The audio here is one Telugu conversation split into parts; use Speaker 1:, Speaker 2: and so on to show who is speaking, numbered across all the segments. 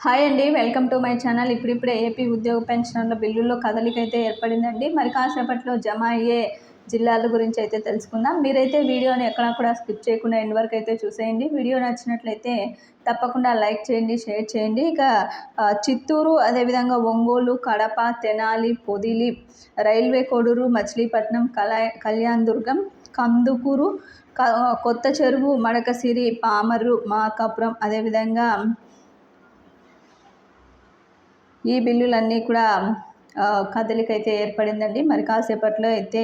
Speaker 1: హాయ్ అండి వెల్కమ్ టు మై ఛానల్. ఇప్పుడిప్పుడే ఏపీ ఉద్యోగ పెన్షన్ల బిల్లుల్లో కదలిక అయితే ఏర్పడిందండి. మరి కాసేపట్లో జమ అయ్యే జిల్లాల గురించి అయితే తెలుసుకుందాం. మీరైతే వీడియోని ఎక్కడ కూడా స్కిప్ చేయకుండా ఎండ్ వరకు అయితే చూసేయండి. వీడియో నచ్చినట్లయితే తప్పకుండా లైక్ చేయండి షేర్ చేయండి. ఇక చిత్తూరు అదేవిధంగా ఒంగోలు కడప తెనాలి పొదిలి రైల్వే కోడూరు మచిలీపట్నం కలా కళ్యాణ్ దుర్గం కందుకూరు కొత్త చెరువు మడకసిరి పామరు మార్కాపురం అదేవిధంగా ఈ బిల్లులన్నీ కూడా కదలిక అయితే ఏర్పడిందండి. మరి కాసేపట్లో అయితే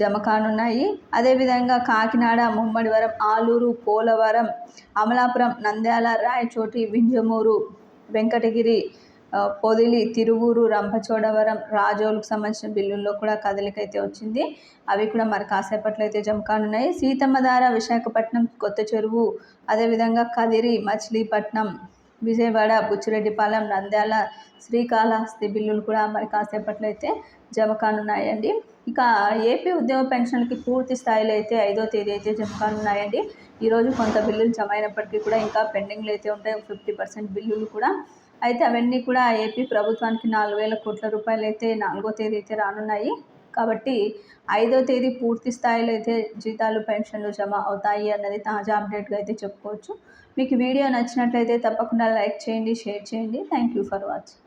Speaker 1: జమ కానున్నాయి. అదేవిధంగా కాకినాడ ముమ్మడివరం ఆలూరు పోలవరం అమలాపురం నంద్యాల రాయచోటి వింజమూరు వెంకటగిరి పొదిలి తిరువూరు రంపచోడవరం రాజోలకు సంబంధించిన బిల్లుల్లో కూడా కదలిక అయితే వచ్చింది. అవి కూడా మరి కాసేపట్లో అయితే జమ కానున్నాయి. సీతమ్మధార విశాఖపట్నం కొత్త చెరువు అదేవిధంగా కదిరి మచిలీపట్నం విజయవాడ బుచ్చిరెడ్డిపాలెం నంద్యాల శ్రీకాళహస్తి బిల్లులు కూడా మరి కాసేపట్లో అయితే జమ కానున్నాయండి. ఇక ఏపీ ఉద్యోగ పెన్షన్కి పూర్తి స్థాయిలో అయితే ఐదో తేదీ అయితే జమ కానున్నాయండి. ఈరోజు కొంత బిల్లులు జమ అయినప్పటికీ కూడా ఇంకా పెండింగ్లు అయితే ఉంటాయి. ఫిఫ్టీ పర్సెంట్ బిల్లులు కూడా. అయితే అవన్నీ కూడా ఏపీ ప్రభుత్వానికి నాలుగు వేల కోట్ల రూపాయలు అయితే నాలుగో తేదీ అయితే రానున్నాయి. కాబట్టి ఐదో తేదీ పూర్తి స్థాయిలో అయితే జీతాలు పెన్షన్లు జమ అవుతాయి అన్నది తాజా అప్డేట్గా అయితే చెప్పుకోవచ్చు. మీకు వీడియో నచ్చినట్లయితే తప్పకుండా లైక్ చేయండి షేర్ చేయండి. Thank you for watching.